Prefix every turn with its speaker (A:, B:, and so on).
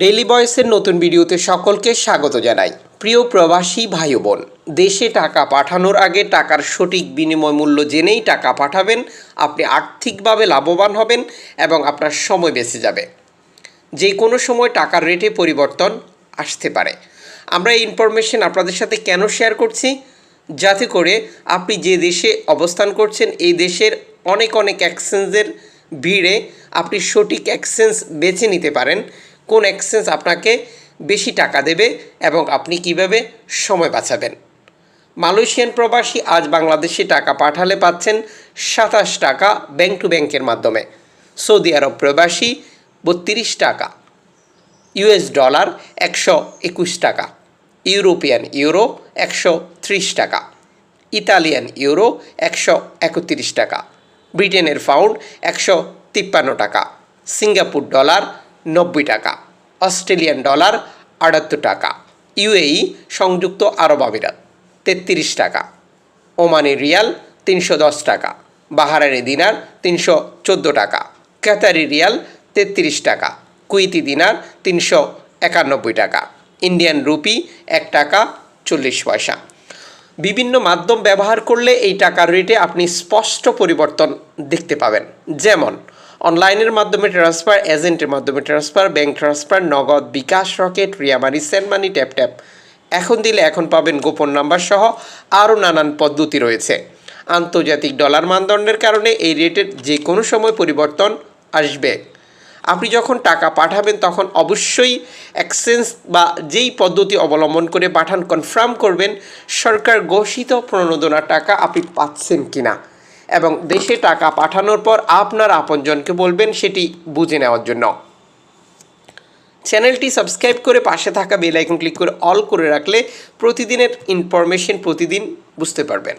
A: Daily বয়েসের নতুন ভিডিওতে সকলকে স্বাগত জানাই। প্রিয় প্রবাসী ভাই বোন দেশে টাকা পাঠানোর আগে টাকার সঠিক বিনিময় মূল্য জেনেই টাকা পাঠাবেন, আপনি আর্থিকভাবে লাভবান হবেন এবং আপনার সময় বেঁচে যাবে। যে কোনো সময় টাকার রেটে পরিবর্তন আসতে পারে। আমরা এই ইনফরমেশন আপনাদের সাথে কেন শেয়ার করছি? যাতে করে আপনি যে দেশে অবস্থান করছেন, এই দেশের অনেক অনেক এক্সচেঞ্জের ভিড়ে আপনি সঠিক এক্সচেঞ্জ বেছে নিতে পারেন। কোন এক্সচেঞ্জ আপনাকে বেশি টাকা দেবে এবং আপনি কীভাবে সময় বাঁচাবেন। মালয়েশিয়ান প্রবাসী আজ বাংলাদেশে টাকা পাঠালে পাচ্ছেন সাতাশ টাকা ব্যাংক টু ব্যাংকের মাধ্যমে। সৌদি আরব প্রবাসী বত্রিশ টাকা ইউএস ডলার একশো একুশ টাকা, ইউরোপিয়ান ইউরো একশো ত্রিশ টাকা, ইতালিয়ান ইউরো একশো একত্রিশ টাকা, ব্রিটেনের পাউন্ড একশো তিপ্পান্ন টাকা, সিঙ্গাপুর ডলার নব্বই টাকা, অস্ট্রেলিয়ান ডলার আটাত্তর টাকা, ইউএই সংযুক্ত আরব আমিরাত তেত্রিশ টাকা, ওমানি রিয়াল তিনশো দশ টাকা বাহারানি দিনার তিনশো চোদ্দ টাকা, ক্যাতারি রিয়াল তেত্রিশ টাকা কুইতি দিনার তিনশো একানব্বই টাকা, ইন্ডিয়ান রুপি এক টাকা চল্লিশ পয়সা। বিভিন্ন মাধ্যম ব্যবহার করলে এই টাকার রেটে আপনি স্পষ্ট পরিবর্তন দেখতে পাবেন। যেমন অনলাইনের মাধ্যমে ট্রান্সফার এজেন্টের মাধ্যমে transfer bank transfer Nagad bKash Rocket Ria Money send money tap tap এখন দিলে এখন পাবেন গোপন নাম্বার সহ আরও নানান পদ্ধতি রয়েছে। আন্তর্জাতিক ডলার মানদণ্ডের কারণে এই রেটের যে কোনো সময় পরিবর্তন আসবে। আপনি যখন টাকা পাঠাবেন, তখন অবশ্যই এক্সচেঞ্জ বা যেই পদ্ধতি অবলম্বন করে পাঠান কনফার্ম করবেন সরকার ঘোষিত প্রণোদনার টাকা আপনি পাচ্ছেন কিনা। এবং দেশে টাকা পাঠানোর পর আপনার আপনজনকে বলবেন সেটি বুঝে নেওয়ার জন্য। চ্যানেলটি সাবস্ক্রাইব করে পাশে থাকা বেল আইকন ক্লিক করে অল করে রাখলে প্রতিদিনের ইনফরমেশন প্রতিদিন বুঝতে পারবেন।